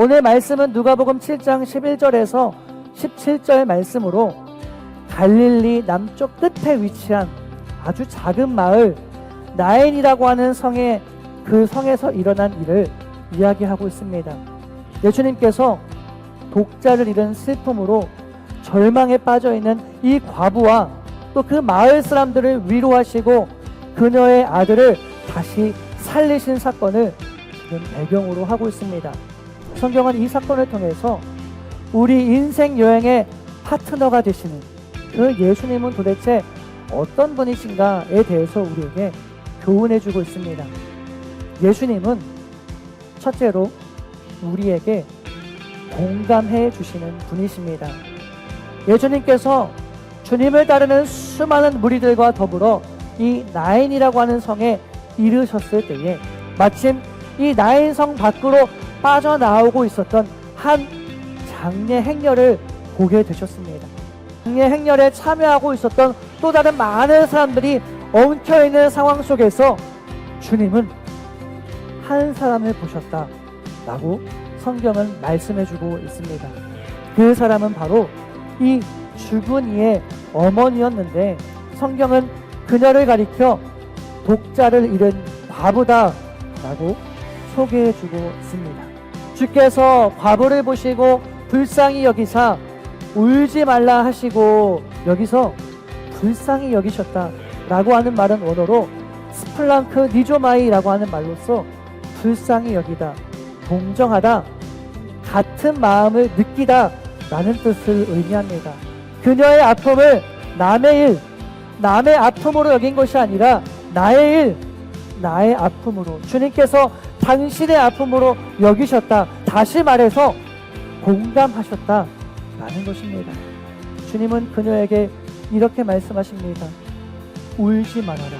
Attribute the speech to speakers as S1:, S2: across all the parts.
S1: 오늘 말씀은 누가복음 7장 11절에서 17절 말씀으로 갈릴리 남쪽 끝에 위치한 아주 작은 마을 나인이라고 하는 성에 그 성에서 일어난 일을 이야기하고 있습니다. 예수님께서 독자를 잃은 슬픔으로 절망에 빠져 있는 이 과부와 또 그 마을 사람들을 위로하시고 그녀의 아들을 다시 살리신 사건을 지금 배경으로 하고 있습니다. 성경은 이 사건을 통해서 우리 인생 여행의 파트너가 되시는 그 예수님은 도대체 어떤 분이신가에 대해서 우리에게 교훈해 주고 있습니다. 예수님은 첫째로 우리에게 공감해 주시는 분이십니다. 예수님께서 주님을 따르는 수많은 무리들과 더불어 이 나인이라고 하는 성에 이르셨을 때에 마침 이 나인 성 밖으로 빠져나오고 있었던 한 장례 행렬을 보게 되셨습니다. 장례 행렬에 참여하고 있었던 또 다른 많은 사람들이 엉켜 있는 상황 속에서 주님은 한 사람을 보셨다 라고 성경은 말씀해주고 있습니다. 그 사람은 바로 이 죽은 이의 어머니였는데 성경은 그녀를 가리켜 독자를 잃은 과부다라고 소개해주고 있습니다. 주께서 과부를 보시고 불쌍히 여기사 울지 말라 하시고 여기서 불쌍히 여기셨다 라고 하는 말은 원어로 스플랑크 니조마이라고 하는 말로써 불쌍히 여기다, 동정하다, 같은 마음을 느끼다 라는 뜻을 의미합니다. 그녀의 아픔을 남의 일, 남의 아픔으로 여긴 것이 아니라 나의 일, 나의 아픔으로 주님께서 당신의 아픔으로 여기셨다. 다시 말해서 공감하셨다. 라는 것입니다. 주님은 그녀에게 이렇게 말씀하십니다. 울지 말아라.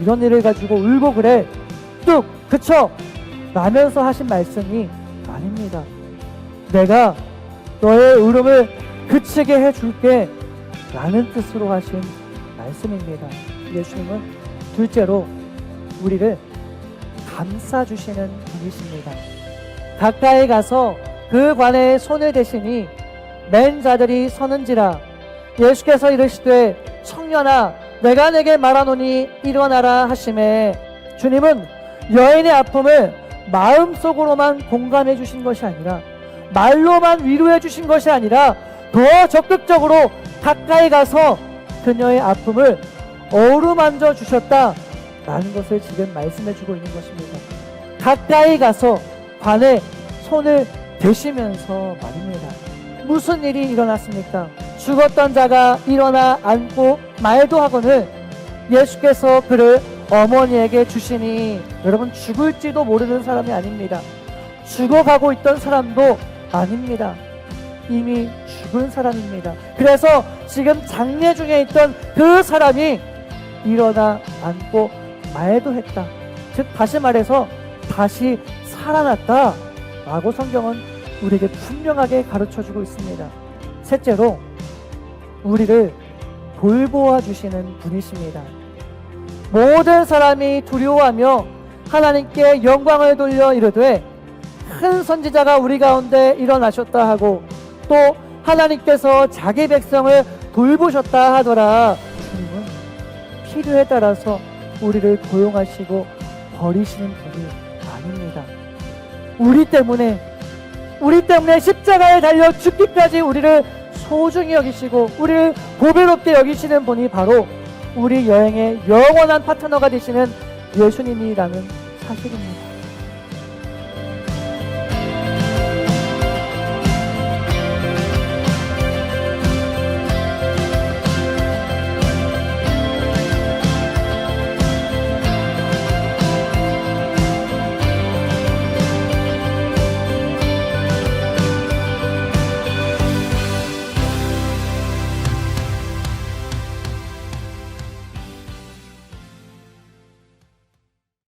S1: 이런 일을 가지고 울고 그래. 뚝! 그쳐! 라면서 하신 말씀이 아닙니다. 내가 너의 울음을 그치게 해줄게. 라는 뜻으로 하신 말씀입니다. 예수님은 둘째로 우리를 감싸주시는 분이십니다. 가까이 가서 그 관에 손을 대시니 맨 자들이 서는지라 예수께서 이르시되 청년아 내가 내게 말하노니 일어나라 하심에 주님은 여인의 아픔을 마음속으로만 공감해 주신 것이 아니라 말로만 위로해 주신 것이 아니라 더 적극적으로 가까이 가서 그녀의 아픔을 어루만져 주셨다라는 것을 지금 말씀해 주고 있는 것입니다. 가까이 가서 관에 손을 대시면서 말입니다. 무슨 일이 일어났습니까? 죽었던 자가 일어나 앉고 말도 하거늘 예수께서 그를 어머니에게 주시니 여러분 죽을지도 모르는 사람이 아닙니다. 죽어가고 있던 사람도 아닙니다. 이미 죽은 사람입니다. 그래서 지금 장례 중에 있던 그 사람이 일어나 앉고 말도 했다. 즉 다시 말해서 다시 살아났다. 라고 성경은 우리에게 분명하게 가르쳐 주고 있습니다. 셋째로 우리를 돌보아 주시는 분이십니다. 모든 사람이 두려워하며 하나님께 영광을 돌려 이르되 큰 선지자가 우리 가운데 일어나셨다 하고 또 하나님께서 자기 백성을 돌보셨다 하더라. 주님은 필요에 따라서 우리를 고용하시고 버리시는 분이 아닙니다. 우리 때문에 우리 때문에 십자가에 달려 죽기까지 우리를 소중히 여기시고 우리를 보배롭게 여기시는 분이 바로 우리 여행의 영원한 파트너가 되시는 예수님이라는 사실입니다.